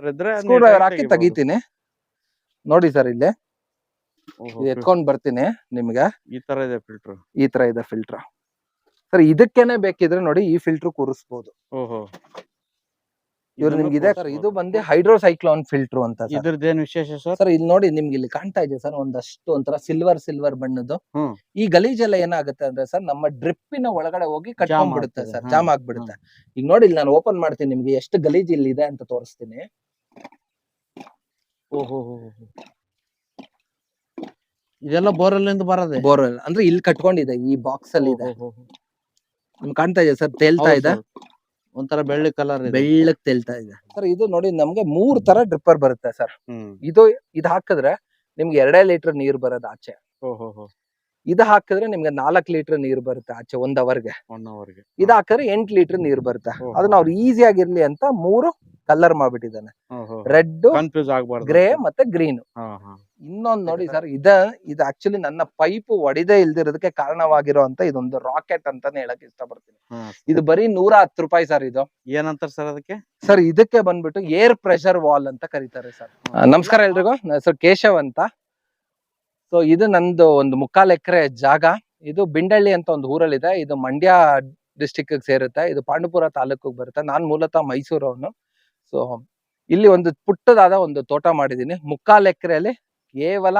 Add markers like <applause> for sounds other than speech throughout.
Screw driver ಹಾಕಿ ತೆಗಿತೀನಿ. ನೋಡಿ ಸರ್ ಇಲ್ಲಿ. ಎತ್ಕೊಂಡ್ ಬರ್ತೀನಿ ನಿಮ್ಗೆ. ಈ ತರ ಇದೆ ಫಿಲ್ಟರ್ ಈ ತರ ಇದೆ ಫಿಲ್ಟರ್ ಸರ್ ಇದಕ್ಕೇನೆ ಬೇಕಿದ್ರೆ ನೋಡಿ ಈ ಫಿಲ್ಟರ್ ಕೂರಿಸ್ಬೋದು. ಓಹೋ. ಇವ್ರು ನಿಮ್ಗೆ ಇದೆ ಸರ್. ಇದು ಬಂದು ಹೈಡ್ರೋಸೈಕ್ಲೋನ್ ಫಿಲ್ಟರ್ ಅಂತ ಇದ್ರದ್ದೇನ್ ವಿಶೇಷ ಸರ್? ಸರ್ ಇಲ್ಲಿ ನೋಡಿ ನಿಮ್ಗೆ ಇಲ್ಲಿ ಕಾಣ್ತಾ ಇದೆ ಸರ್ ಒಂದಷ್ಟು ಒಂಥರ ಸಿಲ್ವರ್ ಸಿಲ್ವರ್ ಬಣ್ಣದ್ದು. ಈ ಗಲೀಜೆಲ್ಲ ಏನಾಗುತ್ತೆ ಅಂದ್ರೆ ಸರ್ ನಮ್ಮ ಡ್ರಿಪ್ಪಿನ ಒಳಗಡೆ ಹೋಗಿ ಕಟ್ಕೊಂಡ್ಬಿಡುತ್ತೆ ಸರ್ ಜಾಮ್ ಆಗ್ಬಿಡುತ್ತೆ. ಈಗ ನೋಡಿ ಇಲ್ಲಿ ನಾನು ಓಪನ್ ಮಾಡ್ತೀನಿ ನಿಮ್ಗೆ ಎಷ್ಟು ಗಲೀಜ್ ಇಲ್ಲಿ ಇದೆ ಅಂತ ತೋರಿಸ್ತೀನಿ. ಓಹೋ ಇದೆಲ್ಲ ಬೋರಲ್ಲಿಂದ ಬರದೆ? ಬೋರ್ವೆಲ್. ಅಂದ್ರೆ ಇಲ್ಲಿ ಕಟ್ಕೊಂಡಿದೆ ಈ ಬಾಕ್ಸ್ ಅಲ್ಲಿ ಇದೆ. ನಿಮ್ಗೆ ಕಾಣ್ತಾ ಇದೆ ಸರ್? ತೇಲ್ತಾ ಇದೆ. ಒಂಥರ ಬೆಳ್ಳಿ ಕಲರ್ ಇದೆ. ಬೆಳ್ಳಕ್ ತೇಲ್ತಾ ಇದೆ. ಸರ್ ಇದು ನೋಡಿ ನಮ್ಗೆ ಮೂರ್ ತರ ಡ್ರಿಪ್ಪರ್ ಬರುತ್ತೆ ಸರ್. ಇದು ಇದು ಹಾಕಿದ್ರೆ ನಿಮ್ಗೆ ಎರಡೇ ಲೀಟರ್ ನೀರ್ ಬರೋದು ಆಚೆ. ಓಹೋ ಇದು ಹಾಕಿದ್ರೆ ನಿಮ್ಗೆ ನಾಲ್ಕ್ ಲೀಟರ್ ನೀರ್ ಬರುತ್ತೆ ಆಚೆ ಒಂದ್ ಅವರ್ಗೆ. ಒನ್ ಅವರ್ಗೆ ಇದು ಹಾಕಿದ್ರೆ ಎಂಟ್ ಲೀಟರ್ ನೀರ್ ಬರುತ್ತೆ. ಅದನ್ನ ಅವ್ರು ಈಸಿ ಆಗಿರ್ಲಿ ಅಂತ ಮೂರು ಕಲರ್ ಮಾಡ್ಬಿಟ್ಟಿದ್ದಾನೆ. ರೆಡ್ ಕನ್ಫ್ಯೂಸ್ ಆಗ್ಬಾರ್ದು. ಗ್ರೇ ಮತ್ತೆ ಗ್ರೀನ್ ಇನ್ನೊಂದ್ ನೋಡಿ ಸರ್ ಇದ ಇದು ಆಕ್ಚುಲಿ ನನ್ನ ಪೈಪ್ ಒಡಿದೇ ಇಲ್ದಿರೋದಕ್ಕೆ ಕಾರಣವಾಗಿರೋ ಅಂತ ಇದೊಂದು ರಾಕೆಟ್ ಅಂತಾನೆ ಹೇಳಕ್ ಇಷ್ಟ ಪಡ್ತೀನಿ ಇದು ಬರೀ ನೂರ ಹತ್ತು ರೂಪಾಯಿ ಸರ್ ಇದು. ಏನಂತಾರ ಸರ್ ಅದಕ್ಕೆ? ಸರ್ ಇದಕ್ಕೆ ಬಂದ್ಬಿಟ್ಟು ಏರ್ ಪ್ರೆಷರ್ ವಾಲ್ ಅಂತ ಕರೀತಾರೆ ಸರ್. ನಮಸ್ಕಾರ ಎಲ್ರಿಗೂ ಹೆಸರು ಕೇಶವ್ ಅಂತ. ಸೊ ಇದು ನಂದು ಒಂದು ಮುಕ್ಕಾಲ್ ಎಕರೆ ಜಾಗ. ಇದು ಬಿಂಡಳ್ಳಿ ಅಂತ ಒಂದು ಊರಲ್ಲಿದೆ. ಇದು ಮಂಡ್ಯ ಡಿಸ್ಟಿಕ್ ಸೇರುತ್ತೆ. ಇದು ಪಾಂಡುಪುರ ತಾಲೂಕಿಗೆ ಬರುತ್ತೆ. ನಾನ್ ಮೂಲತಃ ಮೈಸೂರವನು ಸೊ ಇಲ್ಲಿ ಒಂದು ಪುಟ್ಟದಾದ ಒಂದು ತೋಟ ಮಾಡಿದ್ದೀನಿ. ಮುಕ್ಕಾಲ್ ಎಕರೆಯಲ್ಲಿ ಕೇವಲ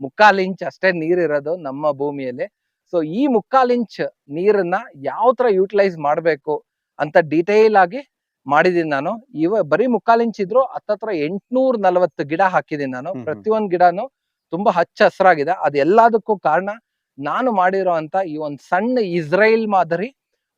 ಮುಕ್ಕಾಲ್ ಇಂಚ್ ಅಷ್ಟೇ ನೀರಿರೋದು ನಮ್ಮ ಭೂಮಿಯಲ್ಲಿ. ಸೊ ಈ ಮುಕ್ಕಾಲ್ ಇಂಚ್ ನೀರನ್ನ ಯಾವ ತರ ಯೂಟಿಲೈಸ್ ಮಾಡಬೇಕು ಅಂತ ಡೀಟೇಲ್ ಆಗಿ ಮಾಡಿದೀನಿ ನಾನು. ಇವ ಬರೀ ಮುಕ್ಕಾಲ್ ಇಂಚ್ ಇದ್ರು ಹತ್ತತ್ರ ಎಂಟ್ನೂರ್ ನಲವತ್ತು ಗಿಡ ಹಾಕಿದೀನಿ ನಾನು. ಪ್ರತಿಯೊಂದ್ ಗಿಡನು ತುಂಬಾ ಹಚ್ಚ ಹಸ್ರಾಗಿದೆ. ಅದೆಲ್ಲದಕ್ಕೂ ಕಾರಣ ನಾನು ಮಾಡಿರೋ ಅಂತ ಈ ಒಂದ್ ಸಣ್ಣ ಇಸ್ರೇಲ್ ಮಾದರಿ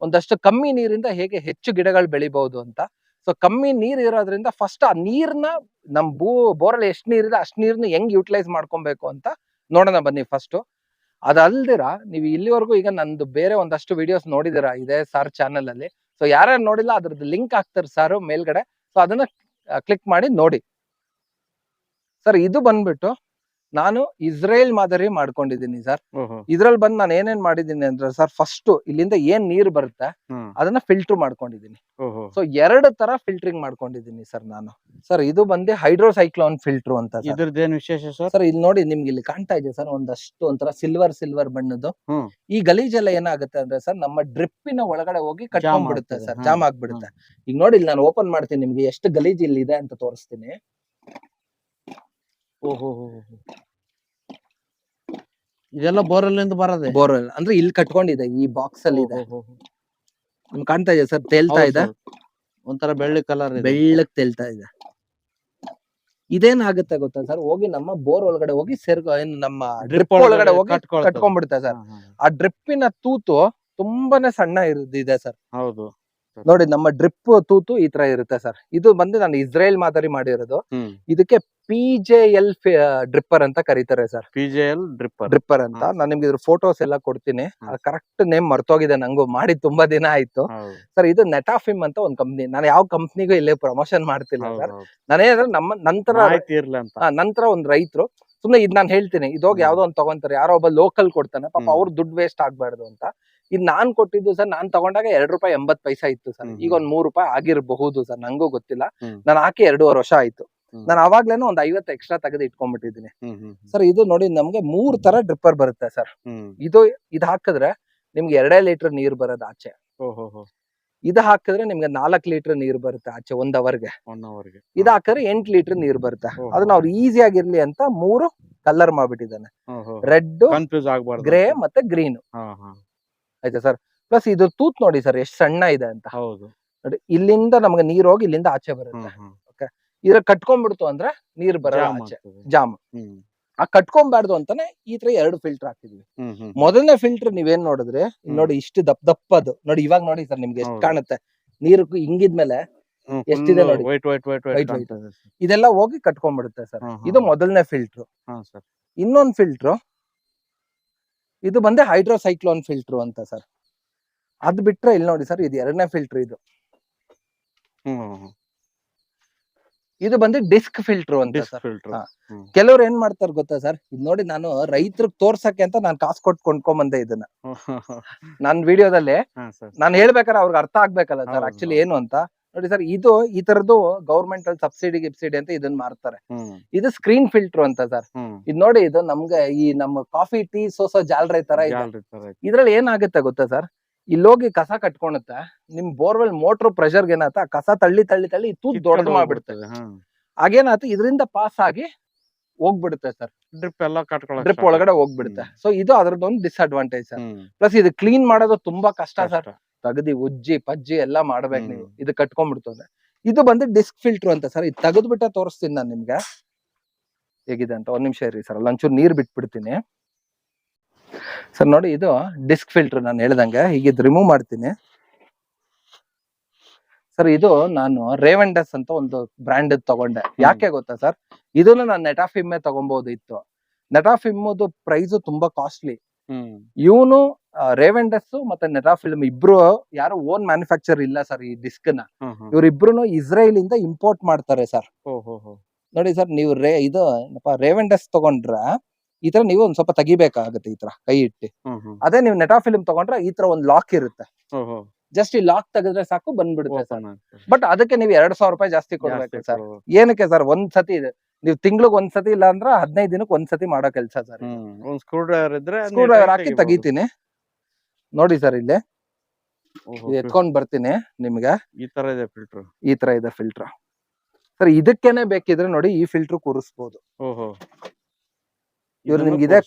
ಒಂದಷ್ಟು ಕಮ್ಮಿ ನೀರಿಂದ ಹೇಗೆ ಹೆಚ್ಚು ಗಿಡಗಳು ಬೆಳಿಬಹುದು ಅಂತ. ಸೊ ಕಮ್ಮಿ ನೀರು ಇರೋದ್ರಿಂದ ಫಸ್ಟ್ ಆ ನೀರ್ನ ನಮ್ ಭೂ ಬೋರಲ್ಲಿ ಎಷ್ಟು ನೀರಿದೆ ಅಷ್ಟು ನೀರನ್ನ ಹೆಂಗ್ ಯೂಟಿಲೈಸ್ ಮಾಡ್ಕೊಬೇಕು ಅಂತ ನೋಡೋಣ ಬನ್ನಿ ಫಸ್ಟ್ ಅದಲ್ದಿರ ನೀವು ಇಲ್ಲಿವರೆಗೂ ಈಗ ನಂದು ಬೇರೆ ಒಂದಷ್ಟು ವಿಡಿಯೋಸ್ ನೋಡಿದಿರ ಇದೇ ಸರ್ ಚಾನೆಲ್ ಅಲ್ಲಿ. ಸೊ ಯಾರ್ಯಾರು ನೋಡಿಲ್ಲ ಅದ್ರದ್ದು ಲಿಂಕ್ ಹಾಕ್ತಾರೆ ಸರ್ ಮೇಲ್ಗಡೆ. ಸೊ ಅದನ್ನ ಕ್ಲಿಕ್ ಮಾಡಿ ನೋಡಿ. ಸರ್ ಇದು ಬಂದ್ಬಿಟ್ಟು ನಾನು ಇಸ್ರೇಲ್ ಮಾದರಿ ಮಾಡ್ಕೊಂಡಿದ್ದೀನಿ ಸರ್. ಇದ್ರಲ್ಲಿ ಬಂದು ನಾನು ಏನೇನ್ ಮಾಡಿದ್ದೀನಿ ಅಂದ್ರೆ ಸರ್ ಫಸ್ಟ್ ಇಲ್ಲಿಂದ ಏನ್ ನೀರ್ ಬರುತ್ತೆ ಅದನ್ನ ಫಿಲ್ಟರ್ ಮಾಡ್ಕೊಂಡಿದ್ದೀನಿ. ಸೊ ಎರಡು ತರ ಫಿಲ್ಟರಿಂಗ್ ಮಾಡ್ಕೊಂಡಿದ್ದೀನಿ ಸರ್ ನಾನು. ಸರ್ ಇದು ಬಂದು ಹೈಡ್ರೋಸೈಕ್ಲೋನ್ ಫಿಲ್ಟರ್ ಅಂತ ವಿಶೇಷ ಸರ್? ಇಲ್ಲಿ ನೋಡಿ ನಿಮ್ಗೆ ಇಲ್ಲಿ ಕಾಣ್ತಾ ಇದೆ ಸರ್ ಒಂದಷ್ಟು ಒಂಥರ ಸಿಲ್ವರ್ ಸಿಲ್ವರ್ ಬಣ್ಣದ್ದು. ಈ ಗಲೀಜೆಲ್ಲ ಏನಾಗುತ್ತೆ ಅಂದ್ರೆ ಸರ್ ನಮ್ಮ ಡ್ರಿಪ್ಪಿನ ಒಳಗಡೆ ಹೋಗಿ ಕಟ್ಕೊಂಡ್ಬಿಡುತ್ತೆ ಸರ್ ಜಾಮ್ ಆಗ್ಬಿಡುತ್ತೆ. ಈಗ ನೋಡಿ ಇಲ್ಲಿ ನಾನು ಓಪನ್ ಮಾಡ್ತೀನಿ ನಿಮ್ಗೆ ಎಷ್ಟು ಗಲೀಜ್ ಇಲ್ಲಿ ಇದೆ ಅಂತ ತೋರಿಸ್ತೀನಿ. ಓಹೋ ಇದೆಲ್ಲ ಬೋರಲ್ಲಿಂದ ಬರೋದೆ? ಬೋರ್ವೆಲ್. ಅಂದ್ರೆ ಇಲ್ಲಿ ಕಟ್ಕೊಂಡಿದೆ ಈ ಬಾಕ್ಸ್ ಅಲ್ಲಿ ಇದೆ ನಿಮ್ಗೆ ಕಾಣ್ತಾ ಇದೆ ಸರ್? ತೇಲ್ತಾ ಇದೆ ಒಂಥರ ಬೆಳ್ಳಿ ಕಲರ್ ಇದೆ. ಬೆಳ್ಳಕ್ ತೇಲ್ತಾ ಇದೆ. ಇದೇನಾಗುತ್ತೆ ಗೊತ್ತಾ ಸರ್? ಹೋಗಿ ನಮ್ಮ ಬೋರ್ ಒಳಗಡೆ ಹೋಗಿ ಸೇರ್ಕೊ ಏನು ನಮ್ಮ ಡ್ರಿಪ್ ಒಳಗಡೆ ಹೋಗಿ. ಕಟ್ಕೊಂಡ್ಬಿಡುತ್ತೆ ಸರ್. ಆ ಡ್ರಿಪ್ಪಿನ ತೂತು ತುಂಬಾನೇ ಸಣ್ಣ ಇದೆ ಸರ್. ಹೌದು ನೋಡಿ ನಮ್ಮ ಡ್ರಿಪ್ ತೂತು ಈ ತರ ಇರುತ್ತೆ ಸರ್. ಇದು ಬಂದು ನಾನು ಇಸ್ರೇಲ್ ಮಾದರಿ ಮಾಡಿರೋದು. ಇದಕ್ಕೆ ಪಿ ಜೆ ಎಲ್ ಡ್ರಿಪ್ಪರ್ ಅಂತ ಕರೀತಾರೆ sir PJL J L dripper dripper ಅಂತ. ನಾನು ನಿಮ್ಗೆ ಇದ್ರ ಫೋಟೋಸ್ ಎಲ್ಲ ಕೊಡ್ತೀನಿ. ಕರೆಕ್ಟ್ ನೇಮ್ ಮರ್ತೋಗಿದೆ ನಂಗು. ಮಾಡಿ ತುಂಬಾ ದಿನ ಆಯ್ತು. ಸರ್ ಇದು ನೆಟಾಫಿಮ್ ಅಂತ ಒಂದ್ ಕಂಪ್ನಿ ನಾನು ಯಾವ ಕಂಪ್ನಿಗೂ ಇಲ್ಲೇ ಪ್ರಮೋಷನ್ ಮಾಡ್ತಿಲ್ಲ ಸರ್. ನಾನೇನಂದ್ರೆ ನಮ್ಮ ನಂತರ ನಂತರ ಒಂದ್ ರೈತರು. ಸುಮ್ನೆ ಇದ್ ನಾನು ಹೇಳ್ತೀನಿ. ಇದೋಗಿ. ಯಾವ್ದೋ ಒಂದ್ ತಗೊಂತಾರೆ. ಯಾರೋ ಒಬ್ಬ ಲೋಕಲ್ ಕೊಡ್ತಾನೆ. ಪಾಪ. ಅವ್ರ ದುಡ್ಡು ವೇಸ್ಟ್ ಆಗ್ಬಾರ್ದು ಅಂತ. ಇದ್ ನಾನ್ ಕೊಟ್ಟಿದ್ದು ಸರ್ ನಾನ್ ತಗೊಂಡಾಗ ಎರಡ್ ರೂಪಾಯಿ ಎಂಬತ್ ಪೈಸಾ ಇತ್ತು ಸರ್ ಈಗ ಒಂದ್ ಮೂರ್ ರೂಪಾಯಿ ಆಗಿರಬಹುದು ಸರ್ ನಂಗೂ ಗೊತ್ತಿಲ್ಲ. ನಾನು ಹಾಕಿ ಎರಡೂವರೆ ವರ್ಷ ಆಯ್ತು. ನಾನು ಅವಾಗ್ಲೇನು ಒಂದ್ ಐವತ್ತು ಎಕ್ಸ್ಟ್ರಾ ತೆಗೆದು ಇಟ್ಕೊಂಡ್ಬಿಟ್ಟಿದ್ದೀನಿ. ಸರ್ ಇದು ನೋಡಿ ನಮ್ಗೆ ಮೂರ್ ತರ ಡ್ರಿಪ್ಪರ್ ಬರುತ್ತೆ ಸರ್. ಇದು ಇದ್ ಹಾಕಿದ್ರೆ ನಿಮ್ಗೆ ಎರಡೇ ಲೀಟರ್ ನೀರ್ ಬರೋದು ಆಚೆ. ಇದ್ ಹಾಕಿದ್ರೆ ನಿಮ್ಗೆ ನಾಲ್ಕ್ ಲೀಟರ್ ನೀರ್ ಬರುತ್ತೆ ಆಚೆ ಒಂದ್ ಅವರ್ಗೆ ಇದು ಹಾಕಿದ್ರೆ ಎಂಟ್ ಲೀಟರ್ ನೀರ್ ಬರುತ್ತೆ. ಅದನ್ನ ಅವ್ರು ಈಸಿ ಆಗಿರ್ಲಿ ಅಂತ ಮೂರು ಕಲರ್ ಮಾಡ್ಬಿಟ್ಟಿದ್ದಾನೆ. ರೆಡ್ ಕನ್ಫ್ಯೂಸ್ ಆಗ್ಬಾರ್ದು. ಗ್ರೇ ಮತ್ತೆ ಗ್ರೀನ್ ಆಯ್ತಾ ಸರ್? ಪ್ಲಸ್ ಇದು ತೂತ್ ನೋಡಿ ಸರ್ ಎಷ್ಟು ಸಣ್ಣ ಇದೆ ಅಂತ. ಹೌದು. ನೋಡಿ ಇಲ್ಲಿಂದ ನಮ್ಗೆ ನೀರ್ ಹೋಗಿ ಇಲ್ಲಿಂದ ಆಚೆ ಬರುತ್ತೆ. ಇದ್ರ ಕಟ್ಕೊಂಡ್ಬಿಡ್ತು ಅಂದ್ರೆ ನೀರ್ ಬರಲ್ಲ ಜಾಮ್ ಆಚೆ. ಜಾಮ್. ಆ ಕಟ್ಕೊಂಬಾರ್ದು ಅಂತಾನೆ ಈ ತರ ಎರಡು ಫಿಲ್ಟರ್ ಹಾಕಿದ್ವಿ. ಮೊದಲನೇ ಫಿಲ್ಟರ್ ನೀವೇನ್ ನೋಡಿದ್ರೆ. ನೋಡಿ ಇಷ್ಟು ದಪ್ಪ ದಪ್ಪದು. ನೋಡಿ ಇವಾಗ ನೋಡಿ ಸರ್ ನಿಮ್ಗೆ ಎಷ್ಟು. ಕಾಣುತ್ತೆ. ನೀರು ಹಿಂಗಿದ್ಮೇಲೆ ಎಷ್ಟಿದೆ ನೋಡಿ. ಇದೆಲ್ಲ ಹೋಗಿ ಕಟ್ಕೊಂಡ್ಬಿಡುತ್ತೆ ಸರ್. ಇದು. ಮೊದಲನೇ ಫಿಲ್ಟರ್ ಇನ್ನೊಂದು ಫಿಲ್ಟರ್ ಇದು ಬಂದೆ ಹೈಡ್ರೋಸೈಕ್ಲೋನ್ ಫಿಲ್ಟರ್ ಅಂತ ಸರ್. ಅದ್ ಬಿಟ್ರೆ ಇಲ್ಲಿ ನೋಡಿ ಸರ್ ಇದು ಎರಡನೇ ಫಿಲ್ಟರ್ ಇದು. ಇದು ಬಂದು ಡಿಸ್ಕ್ ಫಿಲ್ಟರ್ ಅಂತ ಡಿಸ್ಕ್ ಫಿಲ್ಟರ್. ಹಾ. ಕೆಲವ್ರು ಏನ್ ಮಾಡ್ತಾರೆ ಗೊತ್ತಾ ಸರ್? ಇದ್ ನೋಡಿ ನಾನು ರೈತರಿಗೆ ತೋರ್ಸಕ್ಕೆ ಅಂತ ನಾನು ಕಾಸು ಕೊಟ್ಟು ಕೊಂಡ್ಕೊಂಬಂದೆ ಇದನ್ನ. <laughs> ನನ್ ವಿಡಿಯೋದಲ್ಲಿ ಹಾ ಸರ್ ನಾನು ಹೇಳ್ಬೇಕಾದ್ರೆ ಅವ್ರಿಗೆ ಅರ್ಥ ಆಗ್ಬೇಕಲ್ಲ ಸರ್ ಹೌದು, ಆಕ್ಚುಲಿ ಏನು ಅಂತ. ನೋಡಿ ಸರ್ ಇದು ಈ ತರದ್ದು ಗೌರ್ಮೆಂಟ್ ಅಲ್ಲಿ ಸಬ್ಸಿಡಿ ಗಿಬ್ಸಿಡಿ ಅಂತ ಇದನ್ನ ಮಾರ್ತಾರೆ. ಹ್ಮ್. ಇದು ಸ್ಕ್ರೀನ್ ಫಿಲ್ಟರ್ ಅಂತ ಸರ್. ಹ್ಮ್. ಇದು ನೋಡಿ ಇದು ನಮ್ಗೆ ಈ ನಮ್ಮ ಕಾಫಿ ಟೀ ಸೋಸೋ ಜಾಲರಿ ತರ ಇದೆ. ಜಾಲ್ರಿ ತರ ಐತೆ. ಇದ್ರಲ್ಲಿ ಏನಾಗುತ್ತೆ ಗೊತ್ತಾ ಸರ್? ಇಲ್ಲೋಗಿ ಕಸ ಕಟ್ಕೊಳುತ್ತೆ ನಿಮ್ ಬೋರ್ವೆಲ್ ಮೋಟರ್ ಪ್ರೆಷರ್ ಏನಾತ ಕಸ ತಳ್ಳಿ ತಳ್ಳಿ ತಳ್ಳಿ ತೂತ್ ದೊಡ್ಡ ದೊಡ್ಡದು ಹ್ಮ್ ಹಾಗೇನಾತ ಇದರಿಂದ ಪಾಸ್ ಆಗಿ ಹೋಗ್ಬಿಡುತ್ತೆ ಸರ್ ಡ್ರಿಪ್ ಎಲ್ಲ ಕಟ್ಕೊಳಕ್ ಡ್ರಿಪ್ ಒಳಗಡೆ ಹೋಗ್ಬಿಡುತ್ತೆ. ಸೊ ಇದು ಅದ್ರದ್ದೊಂದು ಡಿಸ್ಅಡ್ವಾಂಟೇಜ್ ಸರ್ ಪ್ಲಸ್ ಇದು ಕ್ಲೀನ್ ಮಾಡೋದು ತುಂಬಾ ಕಷ್ಟ ಸರ್ ತಗದಿ ಉಜ್ಜಿ ಪಜ್ಜಿ ಎಲ್ಲಾ ಮಾಡ್ಬೇಕು. ನೀವು. ಇದು ಕಟ್ಕೊಂಡ್ಬಿಡ್ತದೆ. ಇದು ಬಂದು ಡಿಸ್ಕ್ ಫಿಲ್ಟರ್ ಅಂತ ಸರ್ ಇದು ತೆಗೆದ್ಬಿಟ್ಟೆ ತೋರಿಸ್ತೀನಿ ನಾನು ನಿಮ್ಗೆ. ಹೇಗಿದೆ ಅಂತ ಒಂದ್ ನಿಮಿಷ ಇರಿ ಸರ್ ಒಂಚೂರು ನೀರ್ ಬಿಟ್ಬಿಡ್ತೀನಿ. ಸರ್ ನೋಡಿ ಇದು ಡಿಸ್ಕ್ ಫಿಲ್ಟರ್ ನಾನು ಹೇಳ್ದಂಗೆ ಈಗ ಇದು ರಿಮೂವ್ ಮಾಡ್ತೀನಿ. ಸರ್ ಇದು ನಾನು ರೇವೆಂಡಸ್ ಅಂತ ಒಂದು ಬ್ರ್ಯಾಂಡ್ ತಗೊಂಡೆ. ಯಾಕೆ ಗೊತ್ತಾ ಸರ್? ಇದನ್ನು ನಾನು ನೆಟಾಫಿಮ್ಮೆ ತಗೊಬಹುದು ಇತ್ತು. ನೆಟಾಫಿಮ್ಮದು ಪ್ರೈಸ್ ತುಂಬಾ ಕಾಸ್ಟ್ಲಿ ಇವನು ರೇವೆಂಡಸ್ ಮತ್ತೆ ನೆಟಾಫಿಲ್ಮ್ ಇಬ್ರು ಯಾರು ಓನ್ ಮ್ಯಾನುಫ್ಯಾಕ್ಚರ್ ಇಲ್ಲ ಸರ್ ಈ ಡಿಸ್ಕ್ನ. ಇವ್ರಿಬ್ರು ಇಸ್ರೇಲ್ ಇಂದ ಇಂಪೋರ್ಟ್ ಮಾಡ್ತಾರೆ ಸರ್. ನೋಡಿ ಸರ್ ನೀವು ರೇ ಇದು ರೇವೆಂಡಸ್ ತಗೊಂಡ್ರ ಈ ತರ ನೀವು ಒಂದ್ ಸ್ವಲ್ಪ ತೆಗಿಬೇಕಾಗುತ್ತೆ ಈ ತರ ಕೈ ಇಟ್ಟು. ಅದೇ ನೀವು ನೆಟಾ ಫಿಲ್ಮ್ ತಗೊಂಡ್ರೆ ಈ ತರ ಒಂದ್ ಲಾಕ್ ಇರುತ್ತೆ. ಜಸ್ಟ್ ಈ ಲಾಕ್ ತೆಗೆದ್ರೆ ಸಾಕು ಬಂದ್ಬಿಡುತ್ತೆ ಸರ್. ಬಟ್ ಅದಕ್ಕೆ ನೀವು ಎರಡ್ ಸಾವಿರ ರೂಪಾಯಿ ಜಾಸ್ತಿ ಕೊಡ್ಬೇಕು ಸರ್. ಏನಕ್ಕೆ ಸರ್ ಒಂದ್ ಸತಿ ಇದೆ. ನೀವು ತಿಂಗ್ಳಿಗೆ ಒಂದ್ ಸತಿ ಇಲ್ಲ ಅಂದ್ರೆ ಹದಿನೈದು ದಿನಕ್ಕೆ ಒಂದ್ ಸತಿ ಮಾಡೋ ಕೆಲಸ ಸರ್ ಒಂದ್ ಸ್ಕ್ರೂ ಡ್ರೈವರ್ ಇದ್ರೆ ಸ್ಕ್ರೂ ಡ್ರೈವರ್ ಹಾಕಿ ತೆಗಿತೀನಿ. ನೋಡಿ ಸರ್ ಇಲ್ಲಿ. ಎತ್ಕೊಂಡ್ ಬರ್ತೀನಿ ನಿಮ್ಗೆ. ಈ ತರ ಇದೆ ಫಿಲ್ಟರ್ ಈ ತರ ಇದೆ ಫಿಲ್ಟರ್ ಸರ್ ಇದಕ್ಕೇನೆ ಬೇಕಿದ್ರೆ ನೋಡಿ ಈ ಫಿಲ್ಟರ್ ಕೂರಿಸ್ಬೋದು. ಓಹೋ. ಇವ್ರು ನಿಮ್ಗೆ ಇದೆ-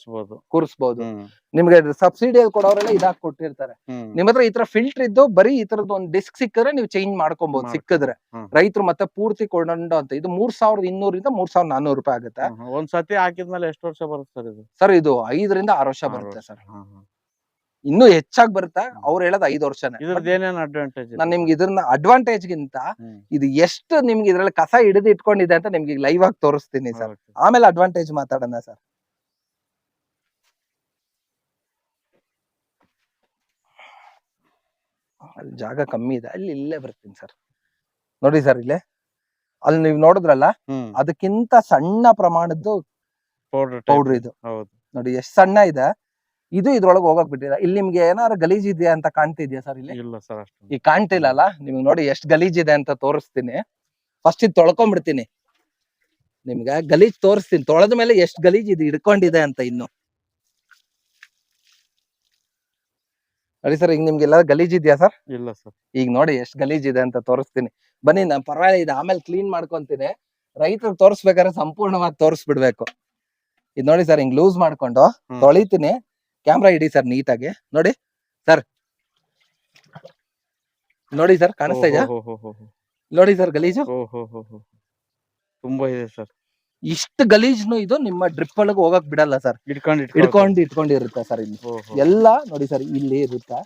ಹ್ಮ್. ನಿಮ್ಗೆ ಸಬ್ಸಿಡಿ ಕೊಡೋರೆಲ್ಲ ಇದಾಕ್ ಕೊಟ್ಟಿರ್ತಾರೆ ನಿಮ್ ಹತ್ರ ಈ ತರ ಫಿಲ್ಟರ್ ಇದ್ದು ಬರೀ ಈ ತರದ್ ಒಂದ್ ಡಿಸ್ಕ್ ಸಿಕ್ಕಿದ್ರೆ ನೀವು ಚೇಂಜ್ ಮಾಡ್ಕೊಬಹುದು ಮಾಡ್ಕೊ- ಸಿಕ್ಕಿದ್ರೆ. ರೈತರು ಮತ್ತೆ ಪೂರ್ತಿ ಕೊಂಡು ಅಂತ. ಇದು ಮೂರ್ ಸಾವಿರದ ಇನ್ನೂರಿಂದ ಮೂರ್ ಸಾವಿರದ ನಾನೂರು ರೂಪಾಯಿ ಆಗುತ್ತೆ. ಒಂದ್ ಸತಿ ಹಾಕಿದ್ಮೇಲೆ ಎಷ್ಟು ವರ್ಷ ಬರುತ್ತೆ ಸರ್ ಇದು? ಸರ್ ಇದು ಐದರಿಂದ ಆರು ವರ್ಷ ಬರುತ್ತೆ ಸರ್. ಇನ್ನೂ ಹೆಚ್ಚಾಗಿ ಬರುತ್ತೆ? ಅವ್ರು ಹೇಳೋದು ಐದು ವರ್ಷನೇ. ಅಡ್ವಾಂಟೇಜ್ ನಾನು ನಿಮ್ಗೆ ಇದ್ರನ್ನ ಅಡ್ವಾಂಟೇಜ್ ಗಿಂತ ಇದು ಎಷ್ಟು ನಿಮ್ಗೆ ಇದ್ರಲ್ಲಿ ಕಸ ಹಿಡಿದು ಇಟ್ಕೊಂಡಿದೆ ಅಂತ ನಿಮ್ಗೆ ಲೈವ್ ಆಗಿ ತೋರಿಸ್ತೀನಿ ಸರ್. ಆಮೇಲೆ ಅಡ್ವಾಂಟೇಜ್ ಮಾತಾಡೋಣ ಸರ್. ಅಲ್ಲಿ ಜಾಗ ಕಮ್ಮಿ ಇದೆ. ಅಲ್ಲಿ ಇಲ್ಲೇ ಬರ್ತೀನಿ ಸರ್. ನೋಡಿ ಸರ್ ಇಲ್ಲೇ. ಅಲ್ಲಿ ನೀವು ನೋಡಿದ್ರಲ್ಲ ಅದಕ್ಕಿಂತ ಸಣ್ಣ ಪ್ರಮಾಣದ್ದು ಪೌಡರ್ ಇದು. ನೋಡಿ ಎಷ್ಟು ಸಣ್ಣ ಇದೆ. ಇದು ಇದ್ರೊಳಗೆ ಹೋಗಕ್ ಬಿಟ್ಟಿಲ್ಲ. ಇಲ್ಲಿ ನಿಮ್ಗೆ ಏನಾದ್ರು ಗಲೀಜ್ ಇದೆಯಾ ಅಂತ ಕಾಣ್ತಿದ್ಯಾ ಸರ್ ಇಲ್ಲಿ? ಇಲ್ಲ ಸರ್ ಈಗ ಕಾಣ್ತಿಲ್ಲಲ್ಲ? ನಿಮ್ಗೆ ನೋಡಿ ಎಷ್ಟು ಗಲೀಜ್ ಇದೆ ಅಂತ ತೋರಿಸ್ತೀನಿ. ಫಸ್ಟ್ ಇದು ತೊಳ್ಕೊಂಡ್ಬಿಡ್ತೀನಿ ನಿಮ್ಗೆ ಗಲೀಜ್ ತೋರಿಸ್ತೀನಿ. ತೊಳೆದ ಮೇಲೆ ಎಷ್ಟು ಗಲೀಜ್ ಇದು ಹಿಡ್ಕೊಂಡಿದೆ ಅಂತ ಇನ್ನು. ನೋಡಿ ಸರ್ ಈಗ ನಿಮ್ಗೆಲ್ಲ ಗಲೀಜ್ ಇದೆಯಾ ಸರ್? ಇಲ್ಲ ಸರ್. ಈಗ ನೋಡಿ ಎಷ್ಟು ಗಲೀಜ್ ಇದೆ ಅಂತ ತೋರಿಸ್ತೀನಿ. ಬನ್ನಿ ನಾನು ಪರವಾಗಿಲ್ಲ ಇದು ಆಮೇಲೆ ಕ್ಲೀನ್ ಮಾಡ್ಕೊಂತೀನಿ. ರೈತರು ತೋರಿಸ್ಬೇಕಾದ್ರೆ ಸಂಪೂರ್ಣವಾಗಿ ತೋರಿಸ್ಬಿಡ್ಬೇಕು. ಇದು ನೋಡಿ ಸರ್ ಹಿಂಗ್ ಲೂಸ್ ಮಾಡ್ಕೊಂಡು. ತೊಳಿತೀನಿ. ಕ್ಯಾಮ್ರಾ ಇಡಿ ಸರ್ ನೀಟಾಗಿ. ನೋಡಿ ಸರ್. ನೋಡಿ ಸರ್ ಕಾಣಿಸ್ತಾ ಇದೆಯಾ. ನೋಡಿ ಸರ್ ಗಲೀಜು. ತುಂಬಾ ಇದೆ ಸರ್. ಇಷ್ಟು ಗಲೀಜ್ನು ಇದು ನಿಮ್ಮ ಡ್ರಿಪ್ ಒಳಗೆ ಹೋಗಕ್ ಬಿಡಲ್ಲ ಸರ್ ಇಟ್ಕೊಂಡು ಹಿಡ್ಕೊಂಡು ಇಟ್ಕೊಂಡಿರುತ್ತೆ ಸರ್ ಇಲ್ಲಿ. ಎಲ್ಲ ನೋಡಿ ಸರ್ ಇಲ್ಲಿ ಇರುತ್ತೆ?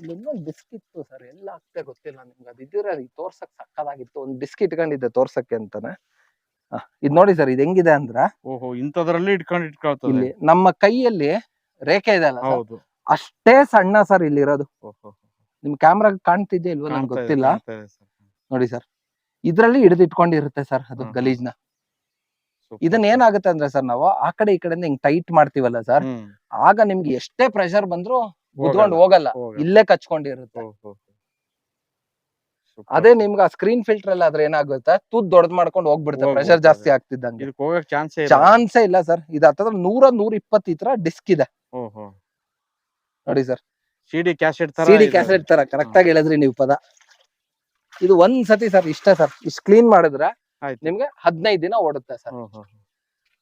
ಇಲ್ಲಿ ಇನ್ನೊಂದು ಡಿಸ್ಕ್ ಇತ್ತು ಸರ್ ಎಲ್ಲ ಆಗ್ತಾ ಗೊತ್ತಿಲ್ಲ ನಿಮ್ಗೆ. ಅದು ಇದ್ರೆ ತೋರ್ಸಕ್ ಸಕ್ಕದಾಗಿತ್ತು. ಒಂದು ಡಿಸ್ಕ್ ಇಟ್ಕೊಂಡಿದ್ದೆ ತೋರ್ಸಕ್ಕೆ ಅಂತಾನೆ. ಇದ್ ನೋಡಿ ಸರ್ ಇದು ಹೆಂಗಿದೆ ಅಂದ್ರ ಓಹೋ ಇಂಥದ್ರಲ್ಲಿ ಇಟ್ಕೊಂಡು ಇಟ್ಕೊಳ್ತಾರೆ ಇಲ್ಲಿ ನಮ್ಮ ಕೈಯಲ್ಲಿ ರೇಖೆ ಇದೆ ಅಲ್ಲ ಹೌದು. ಅಷ್ಟೇ ಸಣ್ಣ ಸರ್ ಇಲ್ಲಿ ಇರೋದು. ನಿಮ್ ಕ್ಯಾಮ್ರಾ ಕಾಣ್ತಿದ್ದೆ ಇಲ್ವಾ ನಂಗೆ ಗೊತ್ತಿಲ್ಲ. ನೋಡಿ ಸರ್ ಇದ್ರಲ್ಲಿ ಹಿಡಿದು ಇಟ್ಕೊಂಡಿರುತ್ತೆ ಸರ್ ಅದು. ಗಲೀಜ್ನ. ಇದನ್ನ. ಏನಾಗುತ್ತೆ ಅಂದ್ರೆ ಸರ್ ನಾವು ಆ ಕಡೆ ಈ ಕಡೆಯಿಂದ ಹಿಂಗ್ ಟೈಟ್ ಮಾಡ್ತೀವಲ್ಲ ಸರ್ ಆಗ ನಿಮ್ಗೆ ಎಷ್ಟೇ ಪ್ರೆಷರ್ ಬಂದ್ರು ಉದ್ಕೊಂಡು ಹೋಗಲ್ಲ. ಇಲ್ಲೇ ಕಚ್ಕೊಂಡಿರುತ್ತೆ. ಅದೇ. ನಿಮ್ಗೆ ಆ ಸ್ಕ್ರೀನ್ ಫಿಲ್ಟರ್ ಅಲ್ಲಿ ಆದ್ರೆ ಏನಾಗುತ್ತೆ? ತೂತ್ ದೊಡ್ಡದ್ ಮಾಡ್ಕೊಂಡು ಹೋಗ್ಬಿಡುತ್ತೆ ಪ್ರೆಷರ್. ಜಾಸ್ತಿ ಆಗ್ತಿದ್ದಂಗೆ. ಚಾನ್ಸೇ ಇಲ್ಲ. ಚಾನ್ಸೇ ಇಲ್ಲ ಸರ್. ಇದು ಹತ್ತದ್ರ ನೂರ ನೂರ ಇಪ್ಪತ್ತು ತರ ಡಿಸ್ಕ್ ಇದೆ. ನೋಡಿ ಸರ್. ಸಿಡಿ ಕ್ಯಾಸೆಟ್ ತರ ಸಿಡಿ ಕ್ಯಾಸೆಟ್ ತರ ಕರೆಕ್ಟ್ ಆಗಿ ಹೇಳಿದ್ರಿ ನೀವು ಪದ. ಇದು ಒಂದ್ ಸತಿ ಸರ್ ಇಷ್ಟ ಸರ್. ಇಷ್ಟ ಕ್ಲೀನ್ ಮಾಡಿದ್ರೆ ಆಯ್ತು. ನಿಮ್ಗೆ ಹದಿನೈದು ದಿನ ಓಡುತ್ತೆ ಸರ್.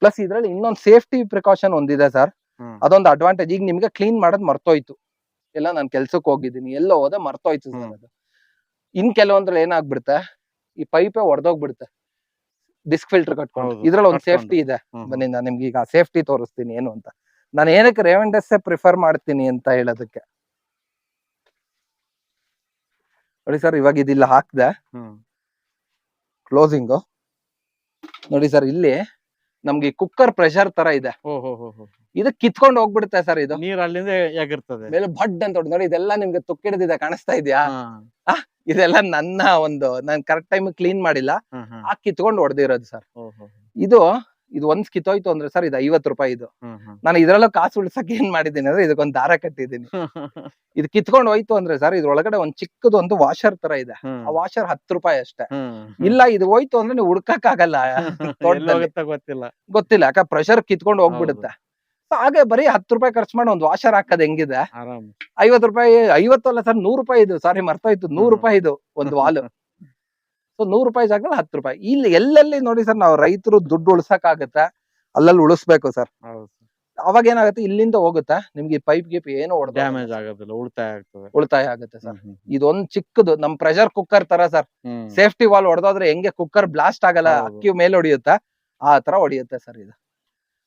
ಪ್ಲಸ್ ಇದ್ರಲ್ಲಿ ಇನ್ನೊಂದು ಸೇಫ್ಟಿ ಪ್ರಿಕಾಷನ್ ಒಂದಿದೆ ಸರ್. ಹ್ಮ್. ಅದೊಂದು ಅಡ್ವಾಂಟೇಜ್ ಈಗ ನಿಮ್ಗೆ ಕ್ಲೀನ್ ಮಾಡೋದ್ ಮರ್ತೋಯ್ತು. ಎಲ್ಲ ನಾನು ಕೆಲ್ಸಕ್ಕೆ ಹೋಗಿದ್ದೀನಿ. ಎಲ್ಲೋ ಹೋದ ಮರ್ತೋಯ್ತು ಸರ್ ಹ್ಮ್. ಅದು. ಇನ್ ಕೆಲವೊಂದ್ರಲ್ಲಿ ಏನಾಗ್ಬಿಡುತ್ತೆ? ಈ ಪೈಪೇ ಒಡೆದೋಗ್ಬಿಡುತ್ತೆ. ಡಿಸ್ಕ್ ಫಿಲ್ಟರ್ ಕಟ್ಕೊಂಡು. ಹೌದು, ಇದ್ರಲ್ಲಿ ಒಂದು ಕಟ್ಕೊಂಡು. ಸೇಫ್ಟಿ ಇದೆ. ಹ್ಮ್, ಬನ್ನಿ ನಾನು ನಿಮ್ಗೆ ಈಗ ಸೇಫ್ಟಿ ತೋರಿಸ್ತೀನಿ. ಏನು ಅಂತ. ನಾನು ಏನಕ್ಕೆ ರೇವೆಂಡಸ್ ಪ್ರಿಫರ್ ಮಾಡ್ತೀನಿ ಅಂತ ಹೇಳೋದಕ್ಕೆ? ನೋಡಿ ಸರ್ ಇವಾಗ ಇದಿಲ್ಲ ಹಾಕ್ದೆ. ಹ್ಮ್. ಕ್ಲೋಸಿಂಗು ನೋಡಿ ಸರ್ ಇಲ್ಲಿ ನಮ್ಗೆ ಕುಕ್ಕರ್ ಪ್ರೆಷರ್ ತರ ಇದೆ. ಇದು ಕಿತ್ಕೊಂಡು ಹೋಗ್ಬಿಡುತ್ತೆ ಸರ್ ಇದು ನೀರ್ ಅಲ್ಲಿಂದ ಹೇಗಿರ್ತದೆ ಮೇಲೆ ಬಡ್ ಅಂತ. ನೋಡಿ ಇದೆಲ್ಲ ನಿಮ್ಗೆ ತುಕ್ಕಿಡದಿದೆ ಕಾಣಿಸ್ತಾ ಇದೆಯಾ. ಇದೆಲ್ಲ ನನ್ನ ಒಂದು ನಾನು ಕರೆಕ್ಟ್ ಟೈಮ್ ಕ್ಲೀನ್ ಮಾಡಿಲ್ಲ. ಆ ಕಿತ್ಕೊಂಡು ಹೊಡೆದಿರೋದು ಸರ್ ಇದು ಇದು ಒಂದ್ ಕಿತ್ತೋಯ್ತು ಅಂದ್ರೆ ಸರ್ ಇದು ಐವತ್ ರೂಪಾಯಿ ಇದು. ನಾನು ಇದ್ರಲ್ಲೂ ಕಾಸು ಉಳ್ಸಕ್ಕೆ ಏನ್ ಮಾಡಿದ್ದೀನಿ ಅಂದ್ರೆ ಇದಕ್ಕೊಂದ್ ದಾರ ಕಟ್ಟಿದ್ದೀನಿ. <laughs> ಇದು ಕಿತ್ಕೊಂಡು ಹೋಯ್ತು ಅಂದ್ರೆ ಸರ್ ಇದ್ರೊಳಗಡೆ ಒಂದ್ ಚಿಕ್ಕದು ಒಂದು ವಾಷರ್ ತರ ಇದೆ. ಆ ವಾಷರ್ ಹತ್ತು ರೂಪಾಯಿ ಅಷ್ಟೇ. ಇಲ್ಲ ಇದು ಹೋಯ್ತು ಅಂದ್ರೆ ನೀವು ಹುಡ್ಕಕ್ ಆಗಲ್ಲ <laughs> ಗೊತ್ತಿಲ್ಲ. ಗೊತ್ತಿಲ್ಲ ಯಾಕ ಪ್ರೆಷರ್ ಕಿತ್ಕೊಂಡು ಹೋಗ್ಬಿಡುತ್ತೆ. ಹಾಗೆ ಬರೀ ಹತ್ತು ರೂಪಾಯಿ ಖರ್ಚು ಮಾಡಿ ಒಂದು ವಾಷರ್ ಹಾಕದ್ ಹೆಂಗಿದೆ? ಐವತ್ ರೂಪಾಯಿ ಐವತ್ತು ಅಲ್ಲ ಸರ್ ನೂರು ರೂಪಾಯಿ ಇದು. ಸಾರಿ ಮರ್ತೋಯ್ತು. ನೂರು ರೂಪಾಯಿ ಇದು ಒಂದು ವಾಲ್ <laughs> ಸೊ ನೂರು ರೂಪಾಯಿ ಜಾಗದಲ್ಲಿ ಹತ್ತು ರೂಪಾಯಿ. ಇಲ್ಲಿ ಎಲ್ಲೆಲ್ಲಿ ನೋಡಿ ಸರ್ ನಾವು ರೈತರು ದುಡ್ಡು ಉಳ್ಸಕ್ ಆಗುತ್ತೆ ಅಲ್ಲಲ್ಲಿ ಉಳಿಸ್ಬೇಕು ಸರ್. ಅವಾಗ ಏನಾಗುತ್ತೆ? ಇಲ್ಲಿಂದ ಹೋಗುತ್ತಾ? ನಿಮ್ಗೆ ಪೈಪ್ ಗಿಪ್ ಏನು ಡ್ಯಾಮೇಜ್ ಆಗೋದಿಲ್ಲ ಉಳಿತಾಯ ಆಗ್ತದೆ. ಉಳಿತಾಯ ಆಗುತ್ತೆ ಸರ್. ಇದೊಂದ್ ಚಿಕ್ಕದು ನಮ್ ಪ್ರೆಷರ್ ಕುಕ್ಕರ್ ತರ ಸರ್. ಸೇಫ್ಟಿ ವಾಲ್ ಹೊಡೆದಾದ್ರೆ ಹೆಂಗೆ ಕುಕ್ಕರ್ ಬ್ಲಾಸ್ಟ್ ಆಗಲ್ಲ. ಅಕ್ಕಿ ಮೇಲೆ ಹೊಡಿಯುತ್ತೆ? ಆ ತರ ಹೊಡಿಯುತ್ತೆ ಸರ್ ಇದು.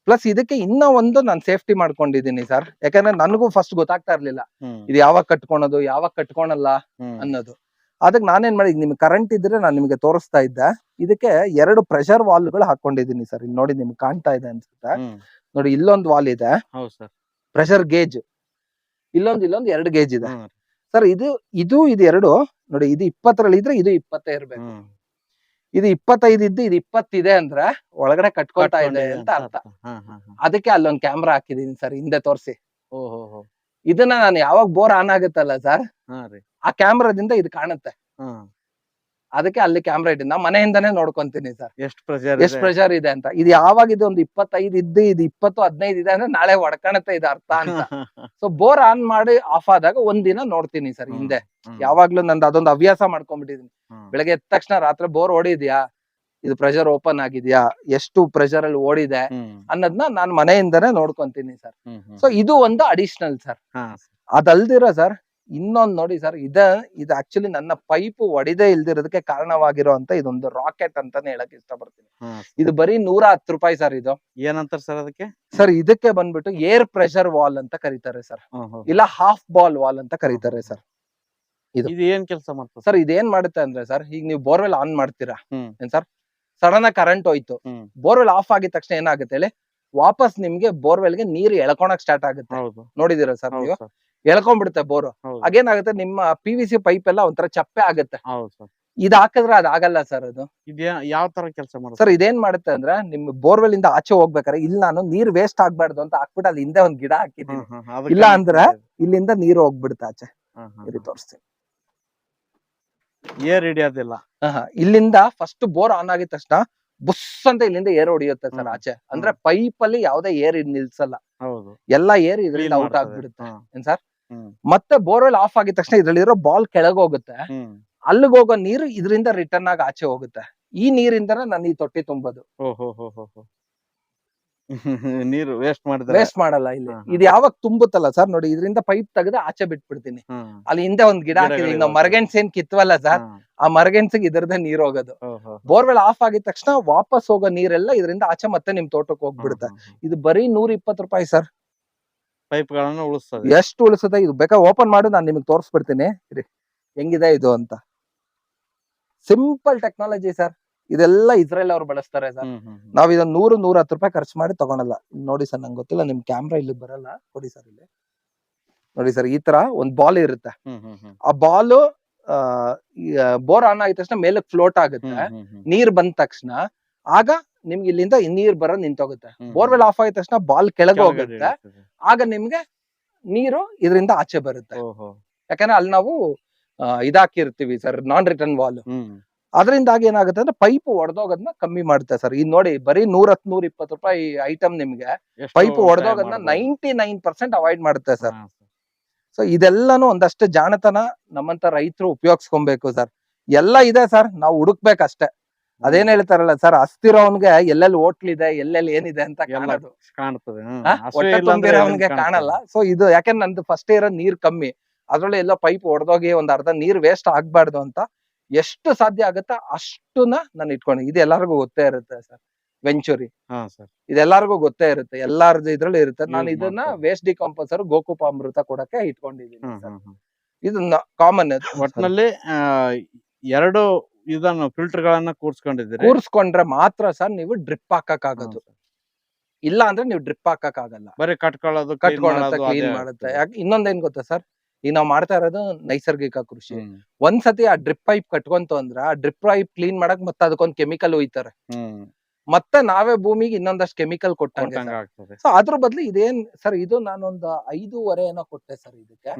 ಪ್ಲಸ್ ಇದಕ್ಕೆ ಇನ್ನ ಒಂದು ನಾನು ಸೇಫ್ಟಿ ಮಾಡ್ಕೊಂಡಿದ್ದೀನಿ ಸರ್. ಯಾಕಂದ್ರೆ ನನಗೂ ಫಸ್ಟ್ ಗೊತ್ತಾಗ್ತಾ ಇರ್ಲಿಲ್ಲ. ಇದು ಯಾವಾಗ ಕಟ್ಕೊಳೋದು ಯಾವಾಗ ಕಟ್ಕೊಳಲ್ಲ ಅನ್ನೋದು. ಅದಕ್ಕೆ ನಾನೇನ್ ಮಾಡಿ ನಿಮ್ಗೆ ಕರೆಂಟ್ ಇದ್ರೆ ನಾನು ನಿಮಗೆ ತೋರಿಸ್ತಾ ಇದ್ದೆ. ಇದಕ್ಕೆ ಎರಡು ಪ್ರೆಷರ್ ವಾಲ್ಗಳು ಹಾಕೊಂಡಿದೀನಿ ಸರ್ ಇಲ್ಲಿ ನೋಡಿ ನಿಮ್ಗೆ ಕಾಣ್ತಾ ಇದೆ ಅನ್ಸುತ್ತೆ? ನೋಡಿ ಇಲ್ಲೊಂದು ವಾಲ್ ಇದೆ. ಪ್ರೆಷರ್ ಗೇಜ್ ಇಲ್ಲೊಂದು ಇಲ್ಲೊಂದು ಎರಡು ಗೇಜ್ ಇದೆ. ಸರ್ ಇದು ಇದು ಇದು ಎರಡು ನೋಡಿ ಇದು ಇಪ್ಪತ್ತರಲ್ಲಿ ಇದ್ರೆ ಇದು ಇಪ್ಪತ್ತೇ ಇರ್ಬೇಕು. ಇದು ಇಪ್ಪತ್ತೈದು ಇದ್ದು ಇದು ಇಪ್ಪತ್ತಿದೆ ಅಂದ್ರೆ ಒಳಗಡೆ ಕಟ್ಕೊಳ್ತಾ ಇದೆ ಅಂತ ಅರ್ಥ. ಅದಕ್ಕೆ ಅಲ್ಲೊಂದ್ ಕ್ಯಾಮ್ರಾ ಹಾಕಿದೀನಿ ಸರ್ ಹಿಂದೆ ತೋರಿಸಿ. ಇದನ್ನ ನಾನು ಯಾವಾಗ ಬೋರ್ ಆನ್ ಆಗುತ್ತಲ್ಲ ಸರ್ ಆ ಕ್ಯಾಮ್ರಾದಿಂದ ಇದು ಕಾಣುತ್ತೆ. ಅದಕ್ಕೆ ಅಲ್ಲಿ ಕ್ಯಾಮ್ರಾ ಇಟ್ಟಿಂದ ನಾ ಮನೆಯಿಂದಾನೇ ನೋಡ್ಕೊಂತೀನಿ ಸರ್. ಎಷ್ಟು ಪ್ರೆಷರ್ ಎಷ್ಟು ಪ್ರೆಷರ್ ಇದೆ ಅಂತ. ಇದು ಯಾವಾಗ ಇದು ಒಂದು ಇಪ್ಪತ್ತೈದು ಇದ್ದು ಇದು ಇಪ್ಪತ್ತು ಹದಿನೈದು ಇದೆ ಅಂದ್ರೆ ನಾಳೆ ಒಡ್ಕಣತ್ತೆ ಇದು ಅರ್ಥ ಅಂತ. ಸೊ ಬೋರ್ ಆನ್ ಮಾಡಿ ಆಫ್ ಆದಾಗ ಒಂದಿನ ನೋಡ್ತೀನಿ ಸರ್ ಹಿಂದೆ. ಯಾವಾಗ್ಲೂ ನಂದು ಅದೊಂದು ಹವ್ಯಾಸ ಮಾಡ್ಕೊಂಡ್ಬಿಟ್ಟಿದೀನಿ ಬೆಳಗ್ಗೆ ಎದ್ದ ತಕ್ಷಣ ರಾತ್ರಿ ಬೋರ್ ಓಡಿದ್ಯಾ ಇದು ಪ್ರೆಷರ್ ಓಪನ್ ಆಗಿದ್ಯಾ? ಎಷ್ಟು ಪ್ರೆಷರ್ ಅಲ್ಲಿ ಓಡಿದೆ? ಅನ್ನೋದನ್ನ ನಾನು ಮನೆಯಿಂದಾನೇ ನೋಡ್ಕೊಂತೀನಿ ಸರ್. ಸೊ ಇದು ಒಂದು ಅಡಿಷನಲ್ ಸರ್. ಅದಲ್ದಿರ ಸರ್ ಇನ್ನೊಂದ್ ನೋಡಿ ಸರ್ ಇದ ಇದು ಆಕ್ಚುಲಿ ನನ್ನ ಪೈಪ್ ಒಡೆದೇ ಇಲ್ದಿರೋದಕ್ಕೆ ಕಾರಣವಾಗಿರೋ ಅಂತ ಇದೊಂದು ರಾಕೆಟ್ ಅಂತಾನೆ ಹೇಳಕ್ ಇಷ್ಟಪಡ್ತೀನಿ. ಇದು ಬರೀ ನೂರ ಹತ್ತು ರೂಪಾಯಿ ಸರ್ ಇದು. ಏನಂತಾರೆ ಸರ್ ಅದಕ್ಕೆ? ಸರ್ ಇದಕ್ಕೆ ಬಂದ್ಬಿಟ್ಟು ಏರ್ ಪ್ರೆಷರ್ ವಾಲ್ ಅಂತ ಕರೀತಾರೆ ಸರ್. ಇಲ್ಲ ಹಾಫ್ ಬಾಲ್ ವಾಲ್ ಅಂತ ಕರೀತಾರೆ ಸರ್. ಇದು. ಏನ್ ಕೆಲಸ ಮಾಡ್ತದೆ ಸರ್ ಇದೇನ್ ಮಾಡುತ್ತೆ ಅಂದ್ರೆ ಸರ್ ಈಗ ನೀವು ಬೋರ್ವೆಲ್ ಆನ್ ಮಾಡ್ತೀರಾ. ಏನ್ ಸರ್? ಸಡನ್ ಆಗಿ ಕರೆಂಟ್ ಹೋಯ್ತು. ಬೋರ್ವೆಲ್ ಆಫ್ ಆಗಿದ ತಕ್ಷಣ ಏನಾಗುತ್ತೆ ಹೇಳಿ? ವಾಪಸ್ ನಿಮ್ಗೆ ಬೋರ್ವೆಲ್ಗೆ ನೀರು ಎಳ್ಕೊಳಕ್ ಸ್ಟಾರ್ಟ್ ಆಗುತ್ತೆ. ನೋಡಿದಿರ ಸರ್ ನೀವು? ಎಳ್ಕೊಂಡ್ಬಿಡುತ್ತೆ ಬೋರ್. ಅಗೇನಾಗುತ್ತೆ ಆಗೇನಾಗುತ್ತೆ ನಿಮ್ಮ ಪಿ ವಿ ಸಿ ಪೈಪ್ ಎಲ್ಲ ಒಂಥರ ಚಪ್ಪೆ ಆಗುತ್ತೆ. ಇದ್ ಹಾಕಿದ್ರೆ ಅದ್ ಆಗಲ್ಲ ಸರ್ ಅದು. ಯಾವ ತರ ಕೆಲಸ ಮಾಡುತ್ತೆ ಸರ್ ಇದೇನ್ ಮಾಡುತ್ತೆ ಅಂದ್ರೆ ನಿಮ್ ಬೋರ್ವೆಲ್ ಇಂದ ಆಚೆ ಹೋಗ್ಬೇಕಾರೆ ಇಲ್ಲಿ ನಾನು ನೀರ್ ವೇಸ್ಟ್ ಆಗ್ಬಾರ್ದು ಅಂತ ಹಾಕ್ಬಿಟ್ಟು ಅಲ್ಲಿ ಹಿಂದೆ ಒಂದ್ ಗಿಡ ಹಾಕಿದ್ದೀನಿ. ಇಲ್ಲ ಅಂದ್ರೆ ಇಲ್ಲಿಂದ ನೀರು ಹೋಗ್ಬಿಡುತ್ತೆ ಆಚೆ. ತೋರಿಸ್ತೀನಿ. ಏರ್ ಹಿಡಿಯೋದಿಲ್ಲ. ಇಲ್ಲಿಂದ ಫಸ್ಟ್ ಬೋರ್ ಆನ್ ಆಗಿದ ತಕ್ಷಣ ಬುಸ್ ಅಂತ ಇಲ್ಲಿಂದ ಏರ್ ಹೊಡಿಯುತ್ತೆ ಸರ್. ಆಚೆ. ಅಂದ್ರೆ ಪೈಪ್ ಅಲ್ಲಿ ಯಾವ್ದೇ ಏರ್ ನಿಲ್ಸಲ್ಲ. ಎಲ್ಲಾ ಏರ್ ಇದರಿಂದ ಔಟ್. ಆಗ್ಬಿಡುತ್ತೆ. ಏನ್ ಸರ್? ಮತ್ತೆ ಬೋರ್ವೆಲ್ ಆಫ್ ಆಗಿದ ತಕ್ಷಣ ಇದ್ರಲ್ಲಿರೋ ಬಾಲ್ ಕೆಳಗೆ ಹೋಗುತ್ತೆ. ಅಲ್ಲಿಗೆ ಹೋಗೋ ನೀರು ಇದರಿಂದ ರಿಟರ್ನ್ ಆಗಿ ಆಚೆ ಹೋಗುತ್ತೆ. ಈ ನೀರಿಂದನೇ ನಾನು ಈ ತೊಟ್ಟಿ ತುಂಬೋದು. <laughs> ನೀರು ವೇಸ್ಟ್ ಮಾಡಿದ್ರೆ? ವೇಸ್ಟ್ ಮಾಡಲ್ಲ ಇಲ್ಲಿ. ಹಾ, ಹಾ. ಇದು ಯಾವಾಗ ತುಂಬುತ್ತಲ್ಲ ಸರ್ ನೋಡಿ ಇದರಿಂದ ಪೈಪ್ ತೆಗೆದು ಆಚೆ ಬಿಟ್ಬಿಡ್ತೀನಿ. ಅಲ್ಲಿ ಹಿಂದೆ ಒಂದ್ ಗಿಡ ಹಾಕಿದ್ರೆ ನಾವು ಮರಗೆಣ್ಸ್ ಏನ್ ಕಿತ್ವಲ್ಲ ಸರ್ ಆ ಮರಗೆಣ್ಸಿಗೆ ಇದರದೇ ನೀರ್ ಹೋಗೋದು. ಬೋರ್ವೆಲ್ ಆಫ್ ಆಗಿದ ತಕ್ಷಣ ವಾಪಸ್ ಹೋಗೋ ನೀರೆಲ್ಲ ಇದರಿಂದ ಆಚೆ ಮತ್ತೆ ನಿಮ್ ತೋಟಕ್ಕೆ ಹೋಗ್ಬಿಡುತ್ತೆ. ಇದು ಬರೀ ನೂರ ಇಪ್ಪತ್ತು ರೂಪಾಯಿ ಸರ್ ಪೈಪ್ ಗಳನ್ನ ಉಳಿಸ್ತದೆ. ಎಷ್ಟು ಉಳಿಸುತ್ತೆ? ಇದು ಬೇಕಾ ಓಪನ್ ಮಾಡು ನಾನು ನಿಮಗೆ ತೋರಿಸ್ಬಿಡ್ತೀನಿ. ಇರಿ ಹೆಂಗಿದೆ ಇದು ಅಂತ. ಸಿಂಪಲ್ ಟೆಕ್ನಾಲಜಿ ಸರ್ ಇದೆಲ್ಲ ಇಸ್ರೇಲ್ ಅವ್ರು ಬಳಸ್ತಾರೆ ಸರ್. ನಾವ್ ಇದನ್ನ ನೂರು ನೂರ ಹತ್ತು ರೂಪಾಯಿ ಖರ್ಚು ಮಾಡಿ ತಗೊಳಲ್ಲ ನೋಡಿ ಸರ್ ನಂಗೆ ಗೊತ್ತಿಲ್ಲ ನಿಮ್ ಕ್ಯಾಮ್ರಾ ಇಲ್ಲಿ ಬರಲ್ಲ. ಕೊಡಿ ಸರ್ ಇಲ್ಲಿ. ನೋಡಿ ಸರ್ ಈ ತರ ಒಂದ್ ಬಾಲ್ ಇರುತ್ತೆ. ಆ ಬಾಲ್ ಬೋರ್ ಆನ್ ಆಗಿದ ತಕ್ಷಣ ಮೇಲೆ ಫ್ಲೋಟ್ ಆಗುತ್ತೆ. ನೀರ್ ಬಂದ ತಕ್ಷಣ ಆಗ ನಿಮ್ಗೆ ಇಲ್ಲಿಂದ ನೀರ್ ಬರ ನಿಂತೋಗುತ್ತೆ. ಹೋಗುತ್ತೆ ಬೋರ್ವೆಲ್ ಆಫ್ ಆಗಿದ ತಕ್ಷಣ ಬಾಲ್ ಕೆಳಗೆ ಹೋಗುತ್ತೆ. ಆಗ ನಿಮ್ಗೆ ನೀರು ಇದರಿಂದ ಆಚೆ ಬರುತ್ತೆ. ಯಾಕಂದ್ರೆ ಅಲ್ಲಿ ನಾವು ಇದಾಕಿರ್ತೀವಿ ಸರ್ ನಾನ್ ರಿಟರ್ನ್ ವಾಲ್ ಅದರಿಂದಾಗಿ ಏನಾಗುತ್ತೆ ಅಂದ್ರೆ ಪೈಪ್ ಒಡೆದೋಗೋದನ್ನ ಕಮ್ಮಿ ಮಾಡುತ್ತೆ ಸರ್ ಇದು ನೋಡಿ ಬರೀ ನೂರ ಹತ್ ನೂರ ಇಪ್ಪತ್ತು ರೂಪಾಯಿ ಐಟಮ್ ನಿಮ್ಗೆ ಪೈಪ್ ಒಡೆದೋಗದ್ನ ಒಡೆದೋಗೋದನ್ನ? ನೈಂಟಿ ನೈನ್ ಪರ್ಸೆಂಟ್ ಅವಾಯ್ಡ್ ಮಾಡುತ್ತೆ ಸರ್ ಸೊ ಇದೆಲ್ಲಾನು ಒಂದಷ್ಟು ಜಾಣತನ ನಮ್ಮಂತ ರೈತರು ಉಪಯೋಗಿಸ್ಕೊಬೇಕು ಸರ್ ಎಲ್ಲ ಇದೆ ಸರ್ ನಾವು ಹುಡುಕ್ಬೇಕಷ್ಟೇ. ಅದೇನ್ ಹೇಳ್ತಾರಲ್ಲ ಸರ್ ಅಸ್ತಿರೋನ್ಗೆ ಎಲ್ಲೆಲ್ಲಿ ಇದೆ ಎಲ್ಲೆಲ್ಲಿ ಏನಿದೆ ಅಂತ ಕಾಣೋದು. ಕಾಣ್ತದೆ. ಕಾಣಲ್ಲ? ಸೊ ಇದು ಯಾಕೆಂದ್ರೆ ನಂದು ಫಸ್ಟ್ ಇರೋ ನೀರ್ ಕಮ್ಮಿ. ಅದ್ರಲ್ಲಿ ಎಲ್ಲ ಪೈಪ್ ಒಡೆದೋಗಿ ಒಂದ್ ಅರ್ಧ ನೀರ್ ವೇಸ್ಟ್ ಆಗ್ಬಾರ್ದು ಅಂತ ಎಷ್ಟು ಸಾಧ್ಯ ಆಗುತ್ತಾ ಅಷ್ಟನ್ನ ನಾನು ಇಟ್ಕೊಂಡು. ಇದು ಎಲ್ಲರಿಗೂ ಗೊತ್ತೇ ಇರುತ್ತೆ ಸರ್ ವೆಂಚುರಿ ಇದೆಲ್ಲರಿಗೂ ಗೊತ್ತೇ ಇರುತ್ತೆ ಎಲ್ಲಾರ್ದು ಇದ್ರಲ್ಲಿ ಇರುತ್ತೆ. ನಾನು ಇದನ್ನ ವೇಸ್ಟ್ ವೇಸ್ಟ್ ಡಿಕಂಪೋಸರ್ ಗೋಕುಪ ಅಮೃತ ಕೊಡಕ್ಕೆ ಇಟ್ಕೊಂಡಿದ್ದೀನಿ. ಇದು ಕಾಮನ್ ಒಟ್ನಲ್ಲಿ ಆ, ಎರಡು ಇದನ್ನು ಫಿಲ್ಟರ್ ಗಳನ್ನ ಕೂರ್ಸ್ಕೊಂಡಿದ್ದೀರಿ? ಕೂರ್ಸ್ಕೊಂಡ್ರೆ ಮಾತ್ರ ಸರ್ ನೀವು ಡ್ರಿಪ್ ಹಾಕಕ್ ಆಗೋದು. ಹ್ಮ್. ಇಲ್ಲ ಅಂದ್ರೆ ನೀವು ಡ್ರಿಪ್ ಹಾಕಕ್ ಆಗಲ್ಲ. ಬರೀ ಕಟ್ಕೊಳ್ಳೋದು ಕಟ್ಕೊಳ್ಳೋದು ಕ್ಲೀನ್ ಮಾಡುತ್ತೆ. ಇನ್ನೊಂದೇನ್ ಗೊತ್ತಾ ಸರ್? ಈಗ ನಾವ್ ಮಾಡ್ತಾ ಇರೋದು ನೈಸರ್ಗಿಕ ಕೃಷಿ. ಒಂದ್ಸತಿ ಆ ಡ್ರಿಪ್ ಪೈಪ್ ಕಟ್ಕೊಂತು ಅಂದ್ರ ಆ ಡ್ರಿಪ್ ಪೈಪ್ ಕ್ಲೀನ್ ಮಾಡಕ್ ಮತ್ತೆ ಅದಕ್ಕೊಂದ್ ಕೆಮಿಕಲ್ ಒಯ್ತಾರೆ. ಮತ್ತೆ ನಾವೇ ಭೂಮಿಗೆ ಇನ್ನೊಂದಷ್ಟು ಕೆಮಿಕಲ್ ಕೊಟ್ಟಂಗೆ ಸೊ ಅದ್ರ ಬದ್ಲು ಇದೇನ್ ಸರ್ ಇದು ನಾನೊಂದು ಐದೂವರೆ ಏನೋ ಕೊಟ್ಟೆ ಸರ್ ಇದಕ್ಕೆ.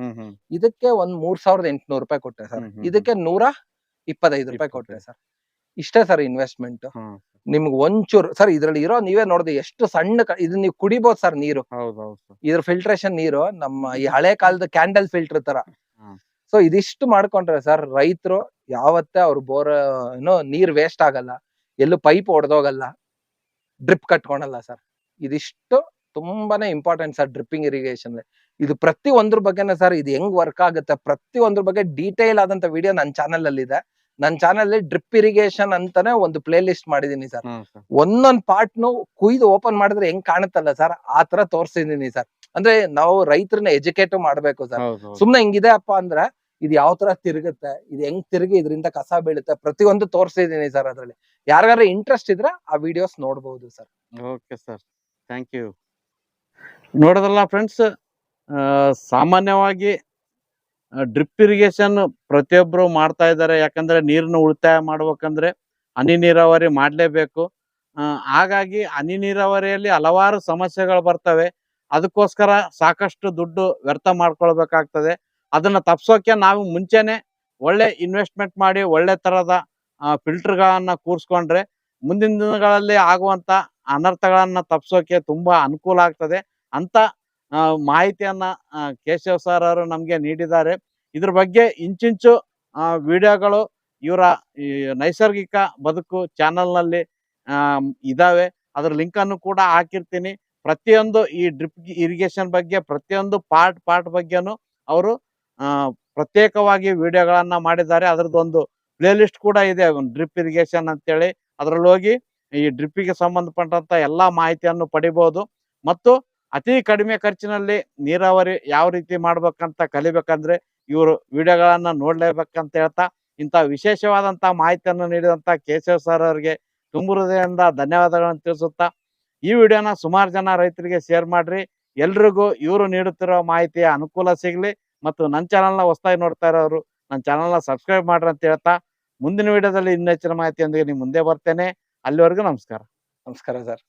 ಇದಕ್ಕೆ ಒಂದ್ ಮೂರ್ ಸಾವಿರದ ಎಂಟುನೂರು ರೂಪಾಯಿ ಕೊಟ್ಟೆ ಸರ್. ಇದಕ್ಕೆ ನೂರ ಇಪ್ಪತ್ತೈದು ರೂಪಾಯಿ ಕೊಟ್ಟೆ ಸರ್. ಇಷ್ಟೇ ಸರ್ ಇನ್ವೆಸ್ಟ್ಮೆಂಟ್ ನಿಮ್ಗೆ ಒಂಚೂರು ಸರ್ ಇದ್ರಲ್ಲಿ ಇರೋ ನೀವೇ ನೋಡ್ದೆ ಎಷ್ಟು ಸಣ್ಣ ಕ- ಇದು ನೀವು ಕುಡಿಬಹುದು ಸರ್ ನೀರು. ಇದ್ರ ಫಿಲ್ಟ್ರೇಷನ್ ನೀರು ನಮ್ಮ ಈ ಹಳೆ ಕಾಲದ ಕ್ಯಾಂಡಲ್ ಫಿಲ್ಟರ್ ತರ. ಹ್ಮ್. ಸೊ ಇದಿಷ್ಟು ಮಾಡ್ಕೊಂಡ್ರೆ ಸರ್ ರೈತರು ಯಾವತ್ತೇ ಅವ್ರ ಬೋರ್ ಏನೋ ನೀರ್ ವೇಸ್ಟ್ ಆಗಲ್ಲ ಎಲ್ಲೂ ಪೈಪ್ ಒಡೆದೋಗಲ್ಲ ಡ್ರಿಪ್ ಕಟ್ಕೊಳಲ್ಲ ಸರ್. ಇದಿಷ್ಟು ತುಂಬಾನೇ ಇಂಪಾರ್ಟೆಂಟ್ ಸರ್ ಡ್ರಿಪ್ಪಿಂಗ್ ಇರಿಗೇಷನ್ ಇದು ಪ್ರತಿ ಒಂದ್ರ ಬಗ್ಗೆನೇ ಸರ್ ಇದು ಹೆಂಗ್ ವರ್ಕ್ ಆಗುತ್ತೆ ಪ್ರತಿ ಒಂದ್ರ ಬಗ್ಗೆ ಡೀಟೇಲ್ ಆದಂತ ವಿಡಿಯೋ ನನ್ನ ಚಾನಲ್ ಅಲ್ಲಿ ಇದೆ ನನ್ನ ಚಾನಲ್ ಅಲ್ಲಿ ಡ್ರಿಪ್ ಇರಿಗೇಷನ್ ಅಂತಾನೆ ಒಂದು ಪ್ಲೇ ಲಿಸ್ಟ್ ಮಾಡಿದೀನಿ ಸರ್ ಒಂದೊಂದ್ ಪಾರ್ಟ್ ನು ಕುಯ್ದು ಓಪನ್ ಮಾಡಿದ್ರೆ ಹೆಂಗ್ ಕಾಣುತ್ತಲ್ಲ ಸರ್ ಆ ತರ ತೋರ್ಸಿದೀನಿ ಸರ್ ಅಂದ್ರೆ ನಾವು ರೈತರನ್ನ ಎಜುಕೇಟ್ ಮಾಡ್ಬೇಕು ಸರ್. ಸುಮ್ನೆ ಹಿಂಗಿದೆ ಅಪ್ಪ ಅಂದ್ರೆ ಇದು ಯಾವ ತರ ತಿರುಗುತ್ತೆ? ಇದು ಹೆಂಗ್ ತಿರುಗಿ ಇದರಿಂದ ಕಸ ಬೀಳುತ್ತೆ? ಪ್ರತಿಯೊಂದು ತೋರ್ಸಿದೀನಿ ಸರ್ ಅದ್ರಲ್ಲಿ. ಯಾರಿಗಾರ ಇಂಟ್ರೆಸ್ಟ್ ಇದ್ರೆ ಆ ವಿಡಿಯೋಸ್ ನೋಡಬಹುದು sir okay sir thank you ನೋಡೋದಲ್ಲ friends ಸಾಮಾನ್ಯವಾಗಿ ಡ್ರಿಪ್ ಇರಿಗೇಷನ್ ಪ್ರತಿಯೊಬ್ಬರು ಮಾಡ್ತಾ ಇದ್ದಾರೆ. ಯಾಕಂದ್ರೆ ನೀರನ್ನು ಉಳಿತಾಯ ಮಾಡ್ಬೇಕಂದ್ರೆ ಹನಿ ನೀರಾವರಿ ಮಾಡಲೇಬೇಕು. ಹಾಗಾಗಿ ಹನಿ ನೀರಾವರಿಯಲ್ಲಿ ಹಲವಾರು ಸಮಸ್ಯೆಗಳು ಬರ್ತವೆ. ಅದಕ್ಕೋಸ್ಕರ ಸಾಕಷ್ಟು ದುಡ್ಡು ವ್ಯರ್ಥ ಮಾಡ್ಕೊಳ್ಬೇಕಾಗ್ತದೆ. ಅದನ್ನ ತಪ್ಸೋಕೆ ನಾವು ಮುಂಚೆನೆ ಒಳ್ಳೆ ಇನ್ವೆಸ್ಟ್ಮೆಂಟ್ ಮಾಡಿ ಒಳ್ಳೆ ತರದ ಫಿಲ್ಟರ್ಗಳನ್ನ ಕೂರಿಸ್ಕೊಂಡ್ರೆ ಮುಂದಿನ ದಿನಗಳಲ್ಲಿ ಆಗುವಂತ ಅನರ್ಥಗಳನ್ನ ತಪ್ಸೋಕೆ ತುಂಬಾ ಅನುಕೂಲ ಆಗ್ತದೆ. ಅಂತ ಮಾಹಿತಿಯನ್ನ ಕೇಶವ ಸರ್ ಅವರು ನಮಗೆ ನೀಡಿದ್ದಾರೆ. ಇದ್ರ ಬಗ್ಗೆ ಇಂಚಿಂಚು ವಿಡಿಯೋಗಳು ಇವರ ನೈಸರ್ಗಿಕ ಬದುಕು ಚಾನಲ್ನಲ್ಲಿ ಇದ್ದಾವೆ ಅದ್ರ ಲಿಂಕ್ ಅನ್ನು ಕೂಡ ಹಾಕಿರ್ತೀನಿ. ಪ್ರತಿಯೊಂದು ಈ ಡ್ರಿಪ್ ಇರಿಗೇಷನ್ ಬಗ್ಗೆ, ಪ್ರತಿಯೊಂದು ಪಾರ್ಟ್ ಪಾರ್ಟ್ ಬಗ್ಗೆನೂ ಅವರು ಪ್ರತ್ಯೇಕವಾಗಿ ವಿಡಿಯೋಗಳನ್ನು ಮಾಡಿದ್ದಾರೆ. ಅದ್ರದ್ದೊಂದು ಪ್ಲೇ ಲಿಸ್ಟ್ ಕೂಡ ಇದೆ. ಡ್ರಿಪ್ ಇರಿಗೇಷನ್ ಅಂತೇಳಿ. ಅದರಲ್ಲಿ ಹೋಗಿ ಈ ಡ್ರಿಪ್ಪಿಗೆ ಸಂಬಂಧಪಟ್ಟಂತ ಎಲ್ಲಾ ಮಾಹಿತಿಯನ್ನು ಪಡಿಬೋದು. ಮತ್ತು ಅತಿ ಕಡಿಮೆ ಖರ್ಚಿನಲ್ಲಿ ನೀರಾವರಿ ಯಾವ ರೀತಿ ಮಾಡ್ಬೇಕಂತ ಕಲಿಬೇಕಂದ್ರೆ ಇವರು ವಿಡಿಯೋಗಳನ್ನ ನೋಡ್ಲೇಬೇಕಂತ ಹೇಳ್ತಾ ಇಂಥ ವಿಶೇಷವಾದಂತ ಮಾಹಿತಿಯನ್ನು ನೀಡಿದಂತ ಕೇಶವ ಸರ್ ಅವರಿಗೆ ತುಂಬು ಹೃದಯದಿಂದ ಧನ್ಯವಾದಗಳನ್ನು ತಿಳಿಸುತ್ತಾ ಈ ವಿಡಿಯೋನ ಸುಮಾರು ಜನ ರೈತರಿಗೆ ಶೇರ್ ಮಾಡ್ರಿ. ಎಲ್ರಿಗೂ ಇವರು ನೀಡುತ್ತಿರೋ ಮಾಹಿತಿಯ ಅನುಕೂಲ ಸಿಗ್ಲಿ ಮತ್ತು ನನ್ನ ಚಾನಲ್ನ ಹೊಸದಾಗಿ ನೋಡ್ತಾ ಇರೋರು ನನ್ನ ಚಾನಲ್ನ ಸಬ್ಸ್ಕ್ರೈಬ್ ಮಾಡ್ರಿ ಅಂತ ಹೇಳ್ತಾ ಮುಂದಿನ ವಿಡಿಯೋದಲ್ಲಿ ಇನ್ನೆಚ್ಚಿನ ಮಾಹಿತಿಯೊಂದಿಗೆ ನಿಮ್ಮ ಮುಂದೆ ಬರ್ತೇನೆ. ಅಲ್ಲಿವರೆಗೂ ನಮಸ್ಕಾರ. ನಮಸ್ಕಾರ ಸರ್